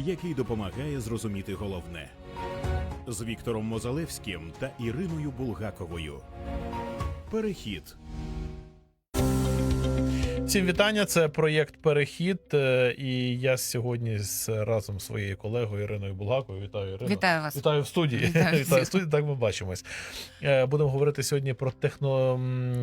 який допомагає зрозуміти головне з Віктором Мозалевським та Іриною Булгаковою. Перехід Всім вітання. Це проєкт Перехід. е, І я сьогодні з разом з своєю колегою Іриною Булгаковою. Вітаю Ірину. Вітаю вас. Вітаю в студії. Вітаю Вітаю в студії. Так ми бачимось. Е, Будемо говорити сьогодні про техно,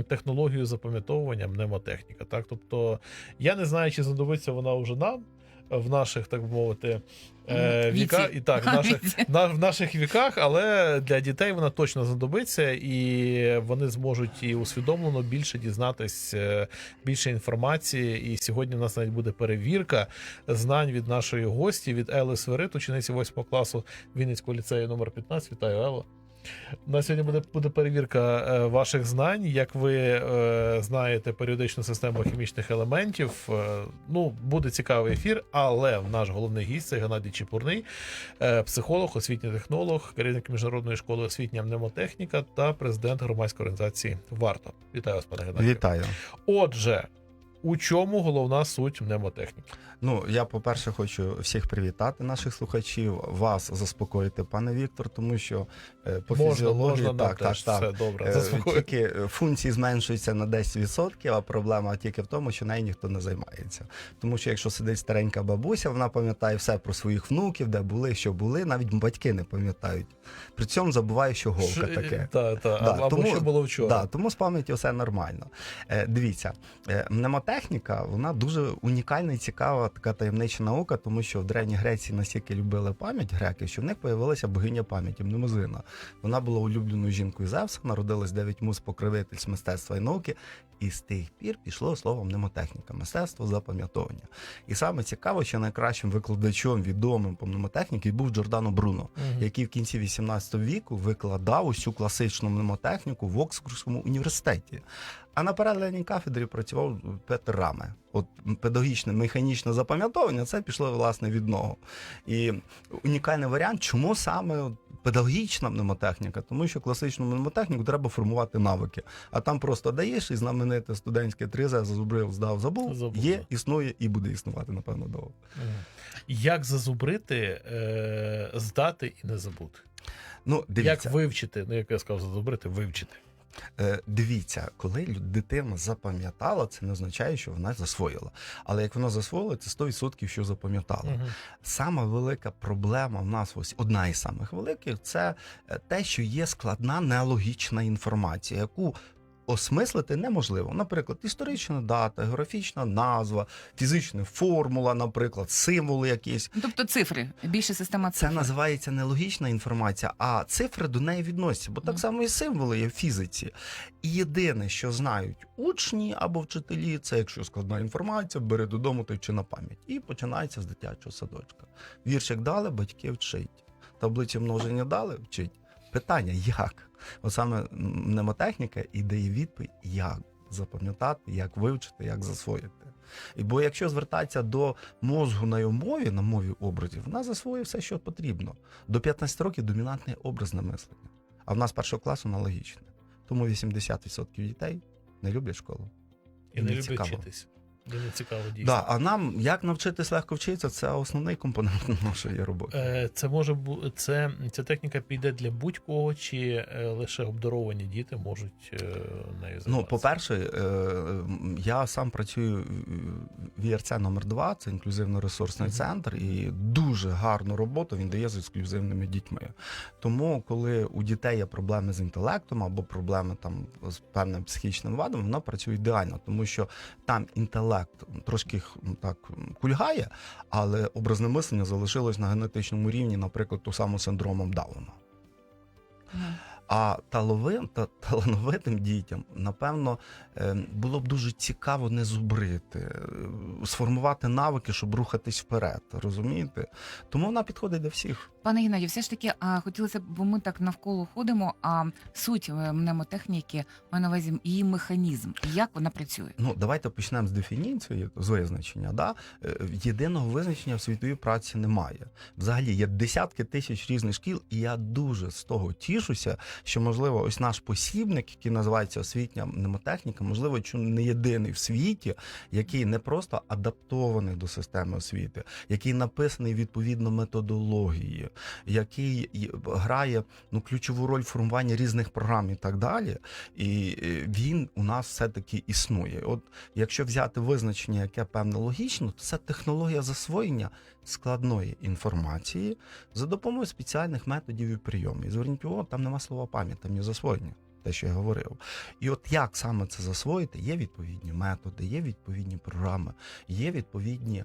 технологію запам'ятовування мнемотехніка. Так, тобто я не знаю, чи знадобиться вона вже нам. В наших, так би мовити, е, Віці. і так в наших, на, в наших віках, але для дітей вона точно знадобиться, і вони зможуть і усвідомлено більше дізнатись е, більше інформації. І сьогодні у нас навіть буде перевірка знань від нашої гості від Ели Сверит, учениці 8 класу Вінницького ліцею номер 15. Вітаю, Ело. У нас сьогодні буде, буде перевірка е, ваших знань. Як ви е, знаєте, періодичну систему хімічних елементів. Е, ну, буде цікавий ефір, але наш головний гість це Геннадій Чепурний, е, психолог, освітній технолог, керівник міжнародної школи освітня мнемотехніка та президент громадської організації Варто. Вітаю вас, пане Геннадію. Вітаю. Отже, у чому головна суть мнемотехніки? Ну я по-перше, хочу всіх привітати, наших слухачів, вас заспокоїти, пане Віктор, тому що е, по можна, фізіології можна так, так, так. все добре. Е, Тільки е, функції зменшуються на 10%, а проблема тільки в тому, що нею ніхто не займається. Тому що якщо сидить старенька бабуся, вона пам'ятає все про своїх внуків, де були, що були, навіть батьки не пам'ятають. При цьому забуває, що голка таке. Та, та. Да, або тому- що було вчора. Да, тому з пам'яті все нормально. Дивіться, мнемотехніка вона дуже унікальна і цікава така таємнича наука, тому що в Древній Греції настільки любили пам'ять греки, що в них появилася богиня пам'яті Мнемозина. Вона була улюбленою жінкою Зевса, народилась дев'ять муз покровительств мистецтва і науки, і з тих пір пішло слово мнемотехніка, мистецтво запам'ятовування. І саме цікаво, що найкращим викладачом відомим по мнемотехніці був Джордано Бруно Мгм. який в кінці 18 віку викладав усю класичну мнемотехніку в Оксфордському університеті. А на паралельній кафедрі працював Петр Раме. От педагогічне механічне запам'ятовування це пішло власне від нього. І унікальний варіант, чому саме педагогічна мнемотехніка, тому що класичну мнемотехніку треба формувати навики. А там просто даєш і знамените студентське тризе зазубрив, здав, забув. Забув, Є, існує і буде існувати, напевно, довго. Як зазубрити, е, здати і не забути? Ну, дивіться. Як вивчити? Ну, як я сказав, зазубрити, вивчити. Е, Дивіться, коли дитина запам'ятала, це не означає, що вона засвоїла. Але як вона засвоїла, це 100% що запам'ятала. Угу. Сама велика проблема в нас, ось одна із самих великих, це е, те, що є складна нелогічна інформація, яку осмислити неможливо. Наприклад, історична дата, географічна назва, фізична формула, наприклад, символи якісь. Ну, Тобто цифри, більше система Це цифр. називається нелогічна інформація, а цифри до неї відносяться, бо так само і символи є в фізиці. І єдине, що знають учні або вчителі, це якщо складна інформація, бери додому та вчи на пам'ять. І починається з дитячого садочка. Віршик дали, батьки вчить. Таблиці множення дали, вчить. Питання як? От саме мнемотехніка і дає відповідь, як запам'ятати, як вивчити, як засвоїти. І бо якщо звертатися до мозгу на його мові, на мові образів, вона засвоює все, що потрібно. До 15 років домінантне образне мислення. А в нас першого класу аналогічне. Тому 80% дітей не люблять школу. І не Не люблять цікаво. вчитись. Не цікаво дійсно. Да, а нам як навчитись легко вчитися, це основний компонент нашої роботи. Е, Це може бу- це ця техніка піде для будь-кого, чи е, лише обдаровані діти можуть е, нею займатися? Ну, по-перше, я сам працюю в ІРЦ номер 2 це інклюзивно-ресурсний Мгм. центр, і дуже гарну роботу він дає з ексклюзивними дітьми. Тому, коли у дітей є проблеми з інтелектом або проблеми там з певним психічним вадом, вона працює ідеально, тому що там інтелект трошки так кульгає, але образне мислення залишилось на генетичному рівні, наприклад, ту саму синдромом Дауна. А таловим та талановитим дітям, напевно, е, було б дуже цікаво не зубрити, е, сформувати навики, щоб рухатись вперед. Розумієте? Тому вона підходить до всіх. Пане Геннадію, все ж таки, а, хотілося б, бо ми так навколо ходимо, а суть е, мнемотехніки маю на увазі її механізм, як вона працює. Ну, давайте почнемо з дефініції, з визначення. Да? Е, Єдиного визначення в світовій праці немає. Взагалі є десятки тисяч різних шкіл, і я дуже з того тішуся, що можливо ось наш посібник, який називається освітня мнемотехніка, можливо, чи не єдиний в світі, який не просто адаптований до системи освіти, який написаний відповідно методології, який грає ну ключову роль в формуванні різних програм і так далі. І е, він у нас все-таки існує. От якщо взяти визначення, яке певне логічно, то це технологія засвоєння складної інформації за допомогою спеціальних методів і прийомів. І зверніть увагу, там нема слова пам'ять, там є засвоєння. Те, що я говорив, і от як саме це засвоїти, є відповідні методи, є відповідні програми, є відповідні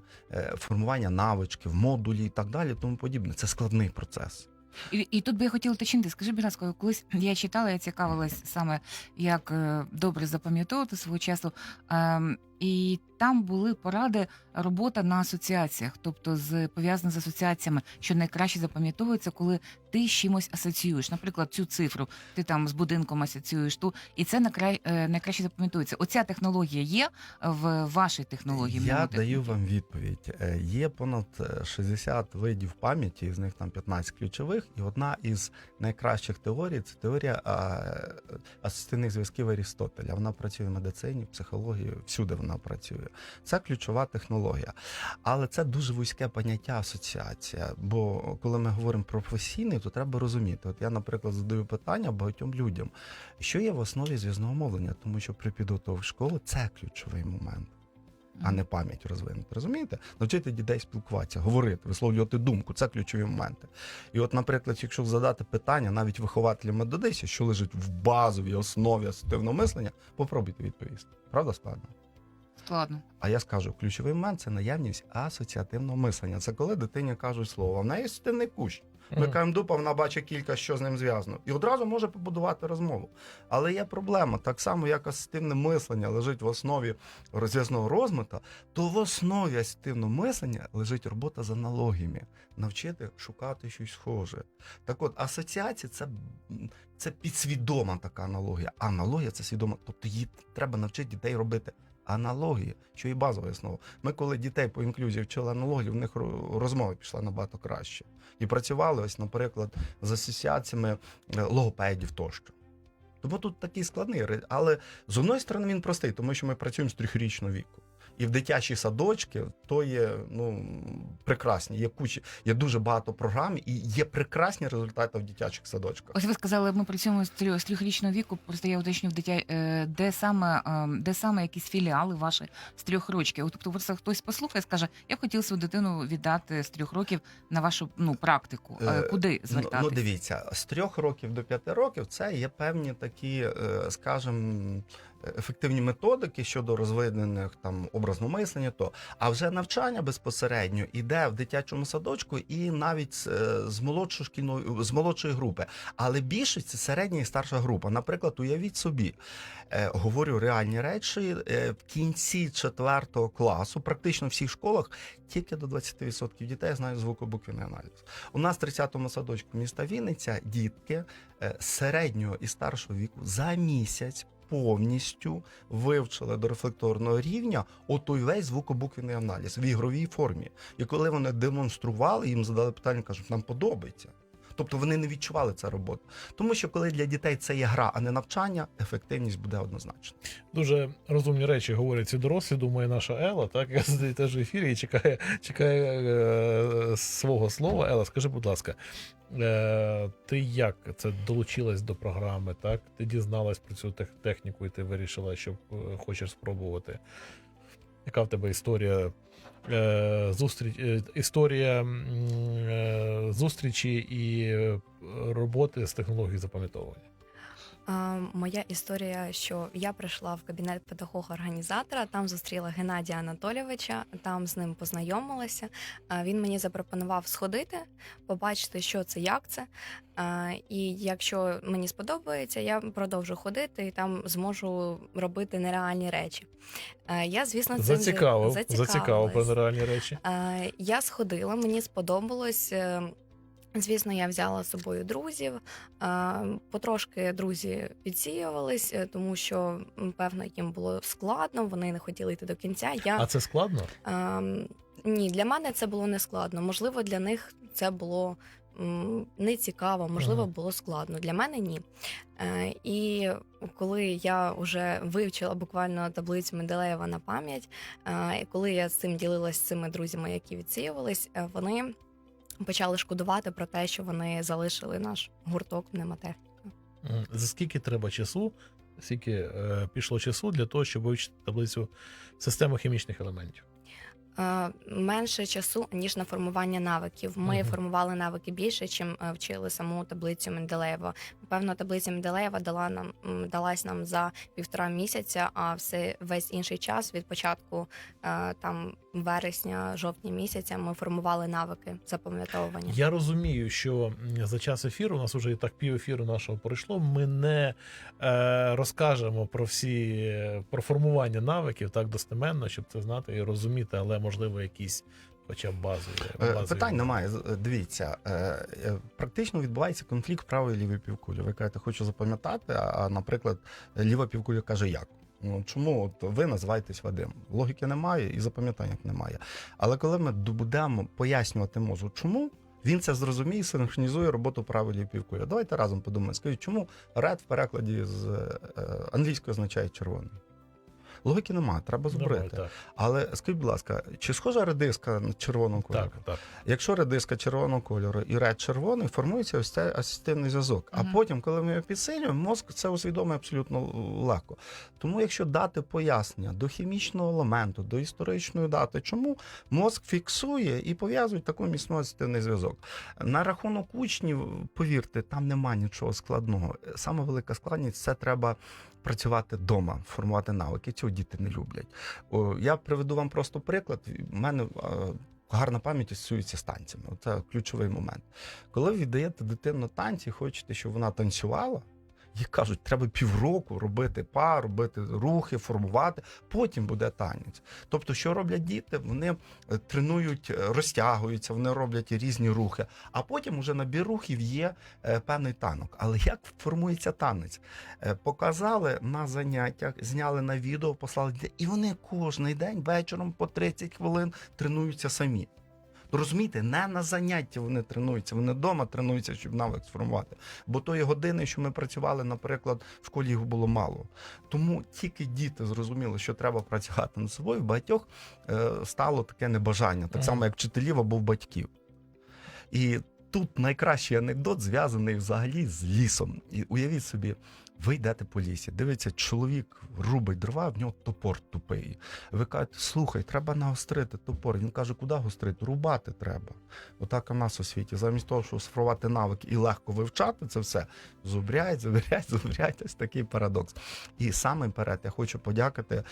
формування формування навичків, модулі і так далі, тому подібне. Це складний процес. І, і тут би я хотіла уточнити, скажи, будь ласка, колись я читала, я цікавилась саме, як е, добре запам'ятовувати свого часу. Ем, і там були поради робота на асоціаціях, тобто з пов'язана з асоціаціями, що найкраще запам'ятовується, коли ти з чимось асоціюєш. Наприклад, цю цифру ти там з будинком асоціюєш ту, і це накрай, е, найкраще запам'ятовується. Оця технологія є в вашій технології. Я даю вам відповідь. Е, Є понад е, 60 видів пам'яті, з них там 15 ключових, і одна із найкращих теорій це теорія е, асоціативних зв'язків Арістотеля. Вона працює в медицині, психології, всюди вона працює. Це ключова технологія. Але це дуже вузьке поняття асоціація. Бо коли ми говоримо про професійний, то треба розуміти. От я, наприклад, задаю питання багатьом людям, що є в основі зв'язного мовлення, тому що при підготовці школи це ключовий момент а не пам'ять розвинути. Розумієте? Навчити дітей спілкуватися, говорити, висловлювати думку це ключові моменти. І, от, наприклад, якщо задати питання навіть вихователям методисті, що лежить в базовій основі асоціативного мислення, попробуйте відповісти. Правда, складно? Складно. А я скажу, ключовий момент це наявність асоціативного мислення. Це коли дитині кажуть слово, а в неї асоціативний кущ. Ми кажемо дупа, вона бачить кілька, що з ним зв'язано, і одразу може побудувати розмову. Але є проблема, так само як асоціативне мислення лежить в основі розв'язного розмита, то в основі асоціативного мислення лежить робота з аналогіями, навчити шукати щось схоже. Так от, асоціація це, це підсвідома така аналогія. А аналогія це свідома. Тобто її треба навчити дітей робити. Аналогії, що і базова основа. Ми, коли дітей по інклюзії вчили аналогію, в них розмова пішла набагато краще. І працювали ось, наприклад, з асоціаціями е, логопедів тощо. Тому тут такий складний, але з одної сторони він простий, тому що ми працюємо з трьохрічного віку. І в дитячі садочки то є ну, прекрасні. Є куча, є дуже багато програм, і є прекрасні результати в дитячих садочках. Ось ви сказали, ми працюємо з трьох з трьохрічного віку. Просто я уточню в дитя, е, де саме е, де саме якісь філіали ваші з трьох років. Тобто, просто хтось послухає, скаже, я б хотів свою дитину віддати з трьох років на вашу ну практику. Е, Куди Ну, ну дивіться, з трьох років до п'яти років це є певні такі, скажімо, ефективні методики щодо розвинених там образного мислення. То а вже навчання безпосередньо іде в дитячому садочку і навіть з, молодшої шкільної з молодшої групи. Але більшість це середня і старша група. Наприклад, уявіть собі, е, говорю реальні речі е, в кінці четвертого класу, практично в всіх школах, тільки до 20% дітей знають звукобуквений аналіз. У нас в 30-му садочку міста Вінниця дітки е, середнього і старшого віку за місяць повністю вивчили до рефлекторного рівня отой весь звукобуквіний аналіз в ігровій формі. І коли вони демонстрували, їм задали питання, кажуть, нам подобається. Тобто вони не відчували це роботу. Тому що коли для дітей це є гра, а не навчання, ефективність буде однозначно. Дуже розумні речі говорять ці дорослі, думає наша Ела, так, яка сидить теж в ефірі і чекає, чекає е, свого слова. Ела, скажи, будь ласка, е, ти як це долучилась до програми? Так? Ти дізналась про цю техніку, і ти вирішила, що е, хочеш спробувати. Яка в тебе історія? Е, зустріч, е, історія е, зустрічі і роботи з технологією запам'ятовування. Моя історія, що я прийшла в кабінет педагога-організатора, там зустріла Геннадія Анатолійовича, там з ним познайомилася. Він мені запропонував сходити, побачити, що це, як це. І якщо мені сподобається, я продовжу ходити і там зможу робити нереальні речі. Я, звісно, цим Зацікавив, зацікавив про нереальні речі. Е, Я сходила, мені сподобалось. Звісно, я взяла з собою друзів. Е, Потрошки друзі підсіювались, е, тому що певно їм було складно, вони не хотіли йти до кінця. Я А це складно? Ем, ні, для мене це було не складно. Можливо, для них це було не цікаво, можливо, було складно. Для мене ні. Е, І коли я вже вивчила буквально таблицю Менделеєва на пам'ять, коли я з цим ділилась з цими друзями, які відсіювались, вони почали шкодувати про те, що вони залишили наш гурток мнемотехніка. М, За скільки треба часу, скільки е, пішло часу для того, щоб вивчити таблицю системи хімічних елементів? Е, Менше часу ніж на формування навиків. Ми Мгм. формували навики більше, чим е, вчили саму таблицю Менделеєва. Напевно, таблиця Менделеєва дала нам далась нам за півтора місяця, а все весь інший час від початку е, там вересня, жовтня місяця ми формували навики запам'ятовування. Я розумію, що за час ефіру, у нас вже і так пів ефіру нашого пройшло. Ми не е, розкажемо про всі про формування навиків так достеменно, щоб це знати і розуміти, але можливо якісь, хоча б базові. Е, базові. Питань немає. З- е, Дивіться, е, е, практично відбувається конфлікт правої і лівої півкулі. Ви кажете, хочу запам'ятати, а, наприклад, ліва півкуля каже, як. Ну, чому от ви називаєтесь Вадим? Логіки немає і запам'ятання немає. Але коли ми будемо пояснювати мозку, чому він це зрозуміє, синхронізує роботу правої півкуля. Давайте разом подумаємо. Скажіть, чому ред в перекладі з е, англійської означає червоний? Логіки немає, треба Немає, збрити. Але скажіть, будь ласка, чи схожа редиска на червоного кольору? так, так. Якщо редиска червоного кольору і ред червоний, формується ось цей асистивний зв'язок. А потім, коли ми його підсилюємо, мозк це усвідомлює абсолютно легко. Тому, якщо дати пояснення до хімічного елементу, до історичної дати, чому мозк фіксує і пов'язує таку міцну асистивний зв'язок. На рахунок учнів, повірте, там нема нічого складного. Саме велика складність це треба. Працювати вдома, формувати навики. Цього діти не люблять. Я приведу вам просто приклад. У мене гарна пам'ять асоціюється з танцями. Це ключовий момент. Коли ви віддаєте дитину танці, хочете, щоб вона танцювала. Їй кажуть, треба півроку робити па, робити рухи, формувати, потім буде танець. Тобто, що роблять діти? Вони е, тренують, е, розтягуються, вони роблять різні рухи, а потім уже набір рухів є е, певний танок. Але як формується танець? Показали на заняттях, зняли на відео, послали дітей, і вони кожен день вечором по 30 хвилин тренуються самі. Розумієте, не на занятті вони тренуються, вони вдома тренуються, щоб навик сформувати. Бо тої години, що ми працювали, наприклад, в школі їх було мало. Тому тільки діти зрозуміли, що треба працювати над собою, в багатьох е, стало таке небажання, так само, як вчителів або в батьків. І тут найкращий анекдот зв'язаний взагалі з лісом. І уявіть собі, ви йдете по лісі, дивиться, чоловік рубить дрова, в нього топор тупий. Ви кажете, слухай, треба нагострити топор. Він каже, куди гострити? Рубати треба. Отак у нас у світі. Замість того, щоб сформувати навики і легко вивчати це все, зубряють, зубряють, зубряють. Ось такий парадокс. І саме перед я хочу подякувати,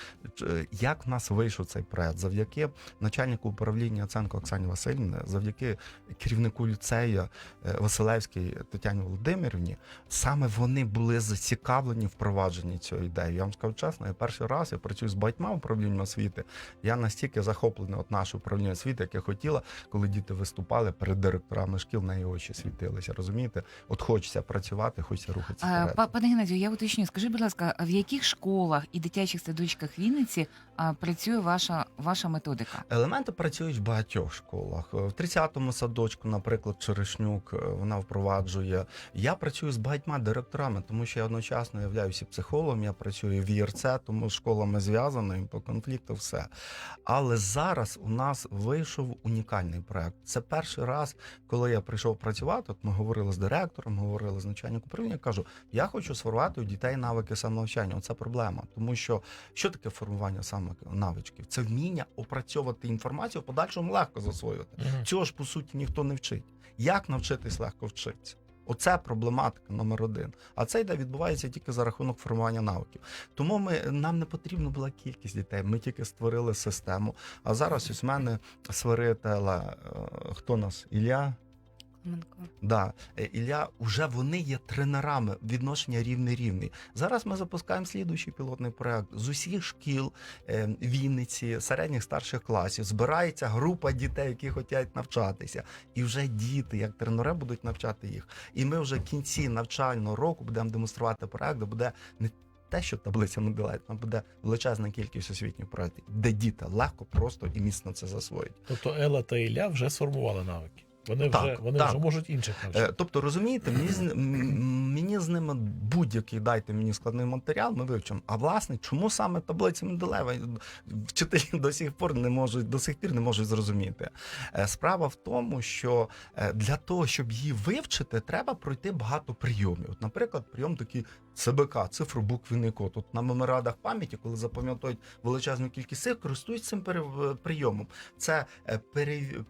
як в нас вийшов цей проект. Завдяки начальнику управління Оценко Оксані Васильівні, завдяки керівнику ліцею е, Василевській Тетяні Володимирівні, саме вони були зацікавлені в впровадженні цієї ідеї. Я вам скажу чесно, я перший раз я працюю з багатьма управлінням освіти. Я настільки захоплений от наше управління освіти, як я хотіла, коли діти виступали перед директорами шкіл, неї очі світилися. Розумієте? От хочеться працювати, хочеться рухатися вперед. па- Пане Геннадію, я уточню, скажи, будь ласка, в яких школах і дитячих садочках Вінниці а, працює ваша ваша методика? Елементи працюють в багатьох школах. Е, В 30-му садочку, наприклад, Черешнюк, е, вона впроваджує. Я працюю з багатьма директорами, тому що я одночасно являюся психологом, я працюю в ЄРЦ, тому з школами зв'язано і по конфлікту все. Але зараз у нас вийшов унікальний проект. Це перший раз, коли я прийшов працювати. От ми говорили з директором, говорили з начальником управління. Кажу, я хочу сформувати у дітей навики самонавчання. Оце проблема, тому що що таке формування саме навичків? Це вміння опрацьовувати інформацію, в подальшому легко засвоювати. Цього ж по суті ніхто не вчить. Як навчитись легко вчитися? Оце проблематика номер один. А це йде відбувається тільки за рахунок формування навиків. Тому ми нам не потрібна була кількість дітей. Ми тільки створили систему. А зараз ось мене сварителя, е, хто нас? Ілля. Клименко. Да, Е, Ілля, вже вони є тренерами відношення рівний рівний. Зараз ми запускаємо слідуючий пілотний проект з усіх шкіл е, Вінниці, середніх старших класів. Збирається група дітей, які хочуть навчатися, і вже діти, як тренери, будуть навчати їх. І ми вже в кінці навчального року будемо демонструвати проект, де буде не те, що таблиця Менделеєва, там буде величезна кількість освітніх проєктів, де діти легко, просто і міцно це засвоїть. Тобто Ела та Ілля вже сформували навики. Вони Так, вже вони так. вже можуть інших навчити. Е, Тобто, розумієте, мені мені з ними будь-який дайте мені складний матеріал, ми вивчимо. А власне, чому саме таблиця Менделева вчителі до сих пор не можуть до сих пір не можуть зрозуміти. Е, Справа в тому, що е, для того, щоб її вивчити, треба пройти багато прийомів. От, наприклад, прийом такий ЦБК, цифробуквений код. От на меморадах пам'яті, коли запам'ятовують величезну кількість цифр, користуються цим пере- прийомом. Це е,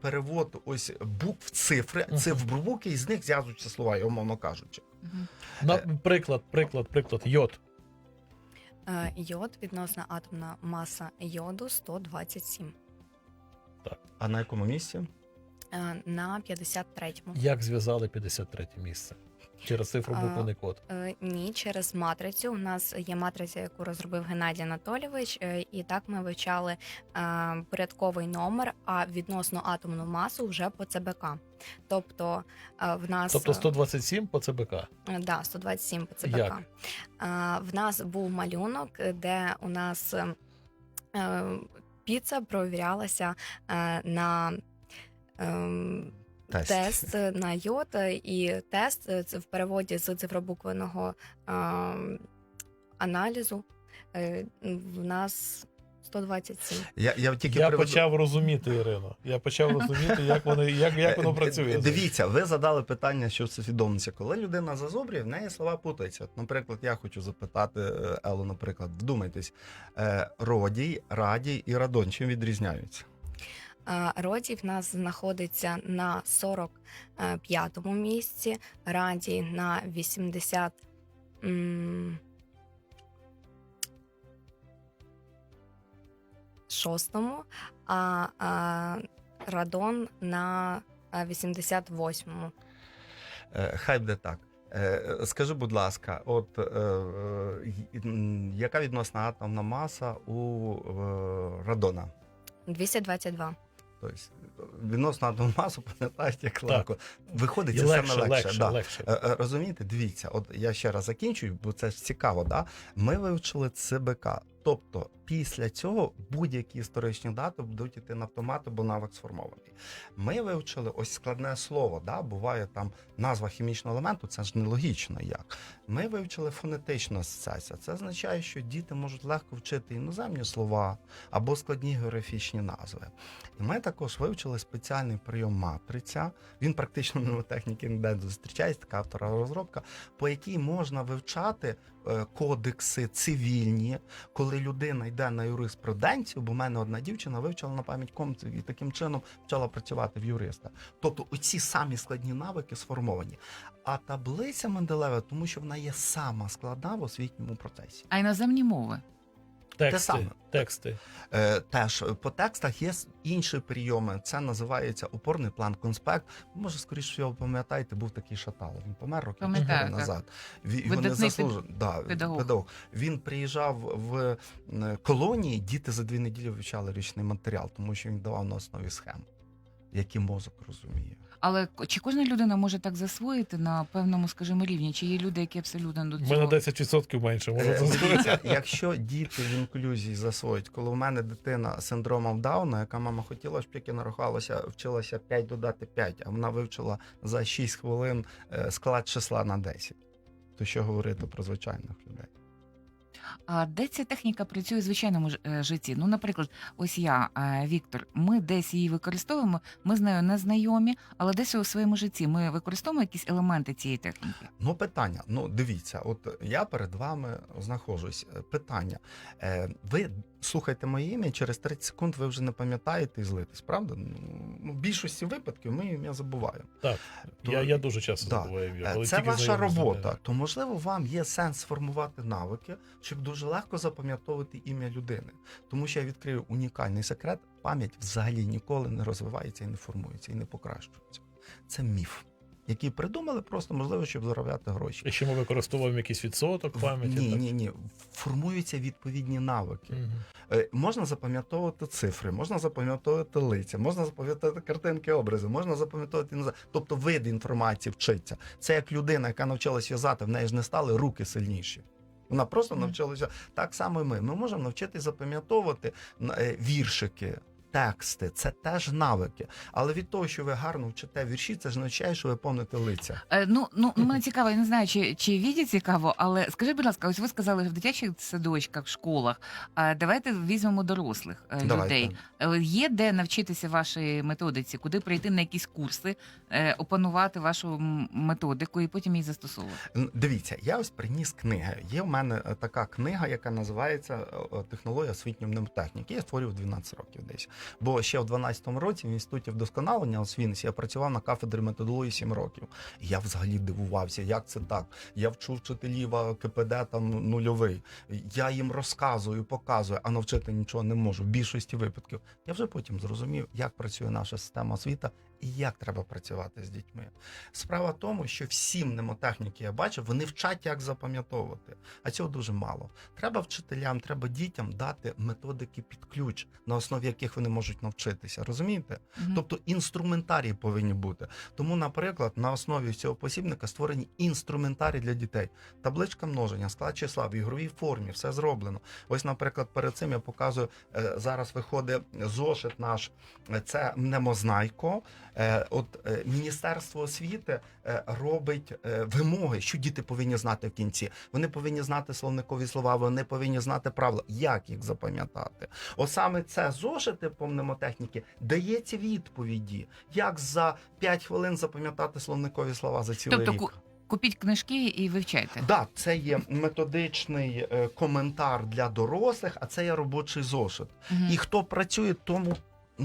перевод ось букв цифри, Мгм. цифр в і з них зв'язуються слова, умовно кажучи. Мгм. Приклад, приклад, приклад. Йод. Е, Йод, відносна атомна маса йоду 127. А на якому місці? Е, На 53-му. Як зв'язали 53 місце? Через цифру буквений код. Е, Ні, через матрицю. У нас є матриця, яку розробив Геннадій Анатолійович, е, і так ми вивчали е, порядковий номер, а відносно атомну масу вже по ЦБК. Тобто в нас Тобто 127 по ЦБК. Да, 127 по ЦБК. Як? В нас був малюнок, де у нас піца провірялася на е, Тест. тест на йод, е, і тест е, це в переводі з цифробуквеного е, аналізу е, в нас 127. Я, я тільки Я приведу- почав розуміти, Ірино. Я почав розуміти, як вони як, як воно Е, працює. е, Дивіться, ви задали питання, що це свідомість. Коли людина зазубрює, в неї слова путаються. От, наприклад, я хочу запитати е, Елу, наприклад, вдумайтесь, е, родій, радій і радон чим відрізняються? Роді в нас знаходиться на 45-му місці, Раді на 80. Шостому, а, а Радон на а, 88-му. Е, Хай буде так. Е, Скажи, будь ласка, от е, яка відносна атомна маса у е, радона? 222. Тобто відносно атомну масу, пам'ятаєте, як легко. Виходить, це легше, саме легше. легше, да. легше. Е, е, Розумієте, дивіться, от я ще раз закінчую, бо це ж цікаво. Да? Ми вивчили ЦБК. Тобто, після цього будь-які історичні дати будуть йти на автомат, бо навик сформований. Ми вивчили ось складне слово. Да? Буває там назва хімічного елементу, це ж нелогічно як. Ми вивчили фонетичну асоціацію. Це означає, що діти можуть легко вчити іноземні слова або складні географічні назви. І ми також вивчили спеціальний прийом матриця. Він практично на техніки ніде зустрічається, така автора розробка, по якій можна вивчати кодекси цивільні, коли людина йде на юриспруденцію, бо в мене одна дівчина вивчила на пам'ять комці і таким чином почала працювати в юриста. Тобто оці самі складні навики сформовані. А таблиця Менделева, тому що вона є сама складна в освітньому процесі. А іноземні мови. Тексти, саме. тексти. Е, теж е, по текстах є інші прийоми. Це називається опорний план конспект. Може, скоріше всього, пам'ятаєте, був такий шатал. Він помер років Пам'ятаю, чотири так. назад. Він, його не заслужив. Да, педагог. Він приїжджав в колонії, діти за дві неділі вивчали річний матеріал, тому що він давав на основі схем, які мозок розуміє. Але чи кожна людина може так засвоїти на певному, скажімо, рівні? Чи є люди, які абсолютно до У цього мене 10% менше. Може, Е, Дивіться, якщо діти в інклюзії засвоїть, коли в мене дитина з синдромом Дауна, яка мама хотіла, щоб тільки нарахувалося, вчилася 5 додати 5, а вона вивчила за 6 хвилин е, склад числа на 10. То що говорити про звичайних людей? А де ця техніка працює в звичайному ж- е, житті? Ну, наприклад, ось я, е, Віктор, ми десь її використовуємо, ми з нею не знайомі, але десь у своєму житті ми використовуємо якісь елементи цієї техніки. Ну, питання. Ну, дивіться, от я перед вами знаходжусь. Питання. Е, ви слухайте моє ім'я, через 30 секунд ви вже не пам'ятаєте і злитесь, правда? Ну, в більшості випадків ми ім'я забуваємо. Так. То- Я, я дуже часто Да. забуваю ім'я. Е, Це ваша робота. То можливо, вам є сенс сформувати навики, щоб дуже легко запам'ятовувати ім'я людини. Тому що я відкрию унікальний секрет: пам'ять взагалі ніколи не розвивається і не формується, і не покращується. Це міф, який придумали просто можливо, щоб заробляти гроші. Якщо ми використовуємо якийсь відсоток пам'яті. Ні, так? ні, ні. Формуються відповідні навики. Е, Можна запам'ятовувати цифри, можна запам'ятовувати лиця, можна запам'ятовувати картинки, образи, можна запам'ятовувати тобто вид інформації вчиться. Це як людина, яка навчилась в'язати, в неї ж не стали руки сильніші. Вона просто навчилася так само і ми. Ми можемо навчитись запам'ятовувати е, віршики. Тексти, це теж навики. Але від того, що ви гарно вчите вірші, це ж не означає, що ви помните лиця. Е, Ну, ну мене цікаво, я не знаю, чи, чи Віді цікаво, але скажи, будь ласка, ось ви сказали в дитячих садочках, в школах. А давайте візьмемо дорослих е, людей. Е, Є де навчитися вашій методиці, куди прийти на якісь курси, е, опанувати вашу методику і потім її застосовувати. Дивіться, я ось приніс книги. Є в мене е, така книга, яка називається е, Технологія освітньої мнемотехніки. Я створював 12 років десь. Бо ще в 12-му році в інституті вдосконалення освінці я працював на кафедрі методології 7 років. Я взагалі дивувався, як це так. Я вчу вчителів КПД там нульовий. Я їм розказую, показую, а навчити нічого не можу. В більшості випадків. Я вже потім зрозумів, як працює наша система освіти і як треба працювати з дітьми. Справа в тому, що всі мнемотехніки я бачив, вони вчать, як запам'ятовувати. А цього дуже мало. Треба вчителям, треба дітям дати методики під ключ, на основі яких вони можуть навчитися. Розумієте? Мгм. Тобто інструментарії повинні бути. Тому, наприклад, на основі цього посібника створені інструментарії для дітей. Табличка множення, склад числа в ігровій формі, все зроблено. Ось, наприклад, перед цим я показую е, зараз виходить зошит наш. Е, Це мнемознайко. Е, От Міністерство освіти робить вимоги, що діти повинні знати в кінці. Вони повинні знати словникові слова, вони повинні знати правила, як їх запам'ятати. От саме це зошити по мнемотехніки дається відповіді, як за 5 хвилин запам'ятати словникові слова за цілий Тобто рік. купіть книжки і вивчайте. Да, це є методичний е, коментар для дорослих, а це є робочий зошит. Угу. І хто працює, тому.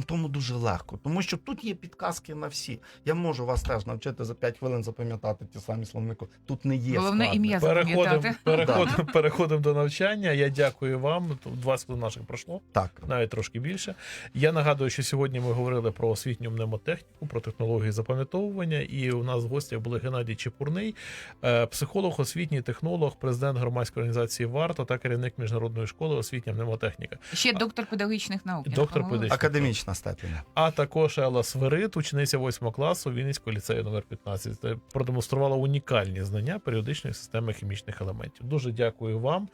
Тому дуже легко, тому що тут є підказки на всі. Я можу вас теж навчити за 5 хвилин запам'ятати ті самі словники. Тут не є Головне ім'я Переходимо, переходимо, переходимо до навчання. Я дякую вам. Тут 20 хвилин наших пройшло. Так, навіть трошки більше. Я нагадую, що сьогодні ми говорили про освітню мнемотехніку, про технології запам'ятовування. І у нас в гостях були Геннадій Чепурний, е, психолог, освітній технолог, президент громадської організації Варта та керівник міжнародної школи освітня мнемотехніка, Ще доктор педагогічних наук. Доктор педагогічних академічна степінь. а також Елла Сверид, учениця 8 класу Вінницького ліцею номер 15, продемонструвала унікальні знання періодичної системи хімічних елементів. Дуже дякую вам.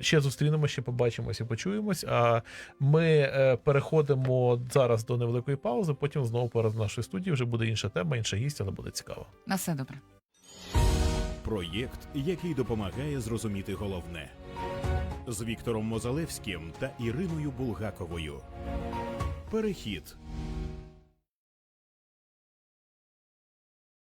Ще зустрінемося, ще побачимось і почуємось. А ми е, переходимо зараз до невеликої паузи. Потім знову перед нашою студією вже буде інша тема, інша гість, але буде цікаво. На все добре. Проєкт, який допомагає зрозуміти головне з Віктором Мозалевським та Іриною Булгаковою. Перехід